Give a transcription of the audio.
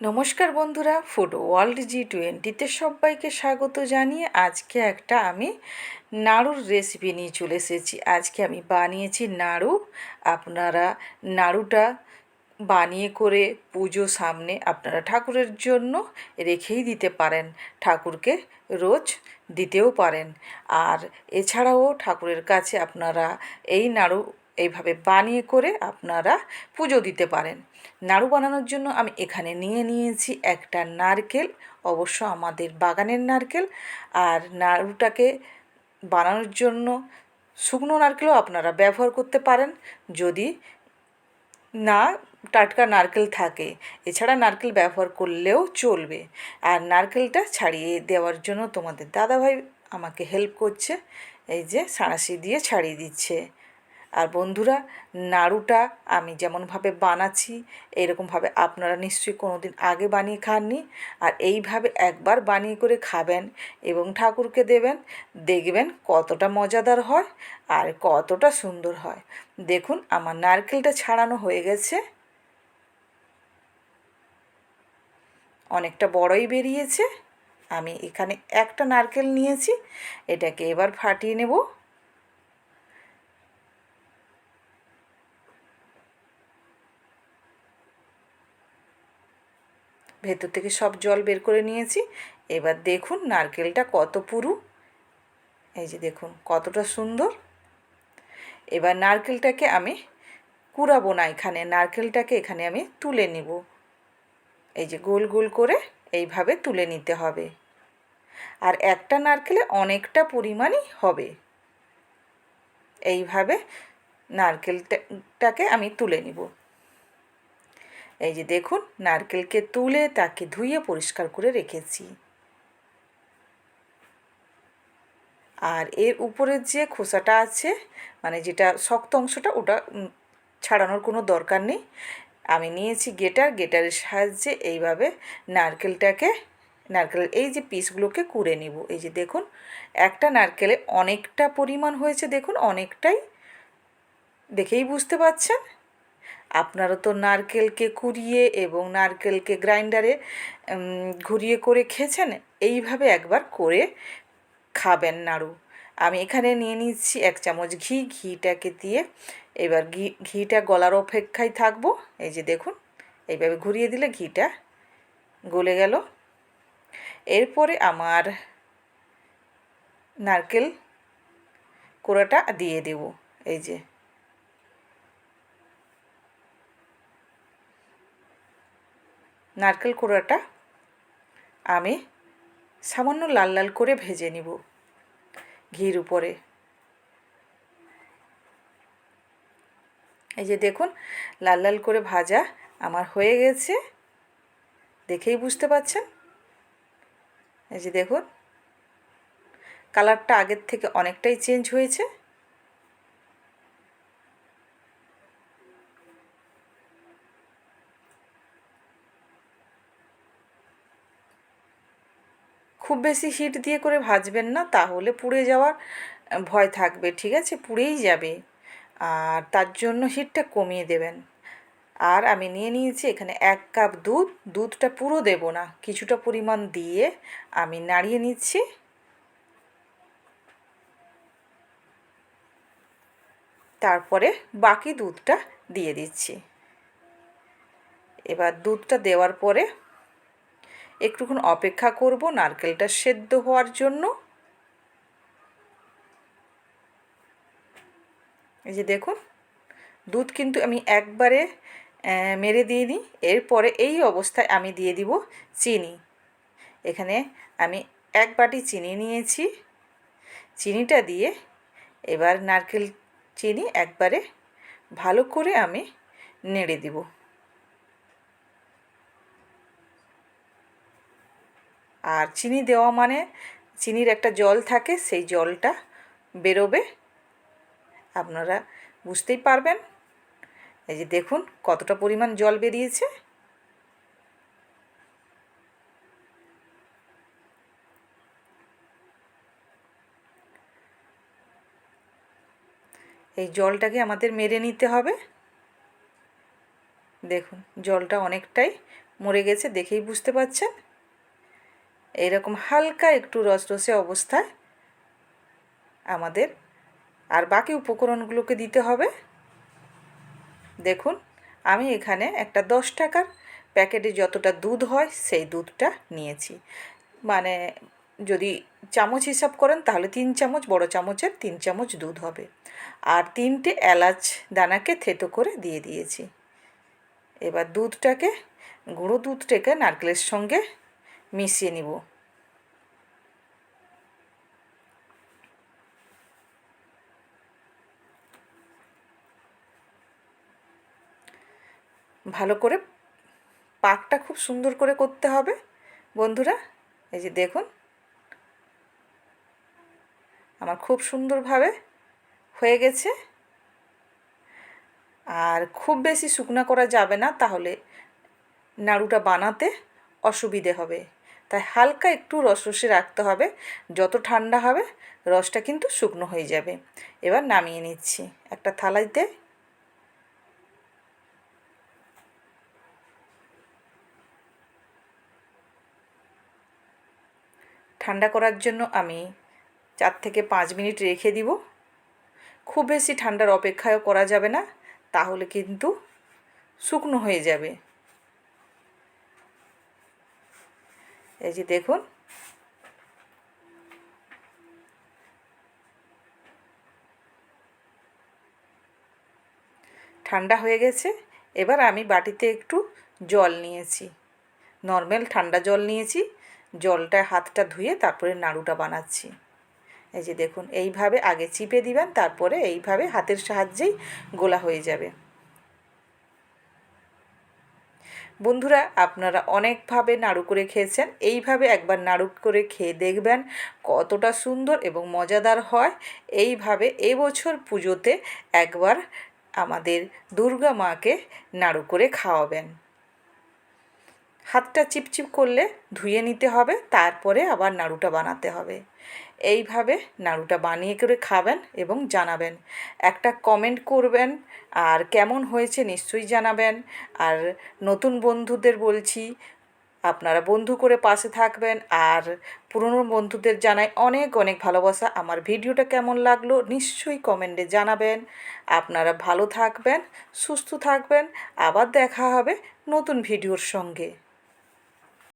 নমস্কার বন্ধুরা food world জি টোয়েন্টিতে সবাইকে স্বাগত জানিয়ে আজকে একটা আমি নাড়ুর রেসিপি নিয়ে চলে এসেছি। আজকে আমি বানিয়েছি নাড়ু। আপনারা নাড়ুটা বানিয়ে করে পুজো সামনে আপনারা ঠাকুরের জন্য রেখেই দিতে পারেন। ঠাকুরকে রোজ দিতেও পারেন। আর এছাড়াও ঠাকুরের কাছে আপনারা এই নাড়ু এইভাবে বানিয়ে করে আপনারা পুজো দিতে পারেন। নাড়ু বানানোর জন্য আমি এখানে নিয়ে নিয়েছি একটা নারকেল, অবশ্য আমাদের বাগানের নারকেল। আর নাড়ুটাকে বানানোর জন্য শুকনো নারকেলও আপনারা ব্যবহার করতে পারেন। যদি না টাটকা নারকেল থাকে, এছাড়া নারকেল ব্যবহার করলেও চলবে। আর নারকেলটা ছাড়িয়ে দেওয়ার জন্য তোমাদের দাদাভাই আমাকে হেল্প করছে। এই যে সাঁড়াশি দিয়ে ছাড়িয়ে দিচ্ছে। আর বন্ধুরা, নাড়ুটা আমি যেমনভাবে বানাচ্ছি, এরকমভাবে আপনারা নিশ্চয়ই কোনো দিন আগে বানিয়ে খাননি। আর এইভাবে একবার বানিয়ে করে খাবেন এবং ঠাকুরকে দেবেন, দেখবেন কতটা মজাদার হয় আর কতটা সুন্দর হয়। দেখুন, আমার নারকেলটা ছাড়ানো হয়ে গেছে। অনেকটা বড়ই বেরিয়েছে। আমি এখানে একটা নারকেল নিয়েছি, এটাকে এবার ফাটিয়ে নেব। ভেতর থেকে সব জল বের করে নিয়েছি। এবার দেখুন নারকেলটা কত পুরু। এই যে দেখুন, কতটা সুন্দর। এবার নারকেলটাকে আমি কুড়াবো না এখানে, নারকেলটাকে এখানে আমি তুলে নিব। এই যে গোল গোল করে এইভাবে তুলে নিতে হবে। আর একটা নারকেলে অনেকটা পরিমাণই হবে। এইভাবে নারকেলটাকে আমি তুলে নিব। এই যে দেখুন, নারকেলকে তুলে তাকে ধুয়ে পরিষ্কার করে রেখেছি। আর এর উপরের যে খোসাটা আছে মানে যেটা শক্ত অংশটা, ওটা ছাড়ানোর কোনো দরকার নেই। আমি নিয়েছি গেটার, গেটারের সাহায্যে এইভাবে নারকেলটাকে নারকেলের এই যে পিসগুলোকে কুড়ে নিব। এই যে দেখুন, একটা নারকেলে অনেকটা পরিমাণ হয়েছে, দেখুন, অনেকটাই। দেখেই বুঝতে পারছেন? আপনারা তো নারকেলকে কুড়িয়ে এবং নারকেলকে গ্রাইন্ডারে ঘুরিয়ে করে খেয়েছেন, এইভাবে একবার করে খাবেন নাড়ু। আমি এখানে নিয়ে নিচ্ছি এক চামচ ঘি, ঘিটাকে দিয়ে এবার ঘি, ঘিটা গলার অপেক্ষায় থাকব। এই যে দেখুন, এইভাবে ঘুরিয়ে দিলে ঘিটা গলে গেল। এরপরে আমার নারকেল কোড়াটা দিয়ে দেব। এই যে নারকেল কোড়াটা আমি সামান্য লাল লাল করে ভেজে নিব ঘির উপরে। এই যে দেখুন, লাল লাল করে ভাজা আমার হয়ে গেছে। দেখেই বুঝতে পাচ্ছেন? এই যে দেখুন, কালারটা আগের থেকে অনেকটাই চেঞ্জ হয়েছে। খুব বেশি হিট দিয়ে করে ভাজবেন না, তাহলে পুড়ে যাওয়ার ভয় থাকবে, ঠিক আছে? পুড়েই যাবে। আর তার জন্য হিটটা কমিয়ে দেবেন। আর আমি নিয়ে নিয়েছি এখানে এক কাপ দুধ। দুধটা পুরো দেব না, কিছুটা পরিমাণ দিয়ে আমি নাড়িয়ে নিচ্ছি। তারপরে বাকি দুধটা দিয়ে দিচ্ছি। এবার দুধটা দেওয়ার পরে একটুক্ষণ অপেক্ষা করব, নারকেলটা সেদ্ধ হওয়ার জন্য। এই যে দেখুন, দুধ কিন্তু আমি একবারে মেরে দিয়ে দিই। এরপরে এই অবস্থায় আমি দিয়ে দিব চিনি। এখানে আমি এক বাটি চিনি নিয়েছি। চিনিটা দিয়ে এবার নারকেল চিনি একবারে ভালো করে আমি নেড়ে দিব। আর চিনি দেওয়া মানে চিনির একটা জল থাকে, সেই জলটা বেরোবে। আপনারা বুঝতেই পারবেন। এই যে দেখুন কতটা পরিমাণ জল বেরিয়েছে। এই জলটাকে আমাদের মেরে নিতে হবে। দেখুন জলটা অনেকটাই মরে গেছে, দেখেই বুঝতে পারছেন এইরকম হালকা একটু রসরসে অবস্থায় আমাদের আর বাকি উপকরণগুলোকে দিতে হবে। দেখুন, আমি এখানে একটা দশ টাকার প্যাকেটে যতটা দুধ হয় সেই দুধটা নিয়েছি। মানে যদি চামচ হিসাব করেন তাহলে তিন চামচ, বড় চামচের তিন চামচ দুধ হবে। আর তিনটে এলাচ দানাকে থেতো করে দিয়ে দিয়েছি। এবার দুধটাকে, গুঁড়ো দুধটাকে নারকেলের সঙ্গে মিশিয়ে নিব। ভালো করে পাকটা খুব সুন্দর করে করতে হবে। বন্ধুরা, এই যে দেখুন, আমার খুব সুন্দরভাবে হয়ে গেছে। আর খুব বেশি শুকনা করা যাবে না, তাহলে নাড়ুটা বানাতে অসুবিধে হবে। তাই হালকা একটু রস রসে রাখতে হবে। যত ঠান্ডা হবে, রসটা কিন্তু শুকনো হয়ে যাবে। এবার নামিয়ে নিচ্ছি একটা থালাইতে। ঠান্ডা করার জন্য আমি চার থেকে পাঁচ মিনিট রেখে দিব। খুব বেশি ঠান্ডার অপেক্ষাও করা যাবে না, তাহলে কিন্তু শুকনো হয়ে যাবে। এই যে দেখুন। ঠান্ডা হয়ে গেছে। এবার আমি বাটিতে একটু জল নিয়েছি। নর্মাল ঠান্ডা জল নিয়েছি। জলটা হাতটা ধুয়ে তারপরে নাড়ুটা বানাচ্ছি। এই যে দেখুন, এইভাবে আগে চিপে দিবেন, তারপরে এইভাবে হাতের সাহায্যেই গোলা হয়ে যাবে। বন্ধুরা, আপনারা অনেকভাবে নাড়ু করে খেয়েছেন। এইভাবে একবার নাড়ু করে খেয়ে দেখবেন কতটা সুন্দর এবং মজাদার হয়। এইভাবে এবছর পুজোতে একবার আমাদের দুর্গা মাকে নাড়ু করে খাওয়াবেন। হাতটা চিপচিপ করলে ধুয়ে নিতে হবে, তারপরে আবার নাড়ুটা বানাতে হবে। এইভাবে নাড়ুটা বানিয়ে করে খাবেন এবং জানাবেন। একটা কমেন্ট করবেন, আর কেমন হয়েছে নিশ্চয়ই জানাবেন। আর নতুন বন্ধুদের বলছি, আপনারা বন্ধু করে পাশে থাকবেন। আর পুরনো বন্ধুদের জানাই অনেক অনেক ভালোবাসা। আমার ভিডিওটা কেমন লাগল নিশ্চয়ই কমেন্টে জানাবেন। আপনারা ভালো থাকবেন, সুস্থ থাকবেন। আবার দেখা হবে নতুন ভিডিওর সঙ্গে।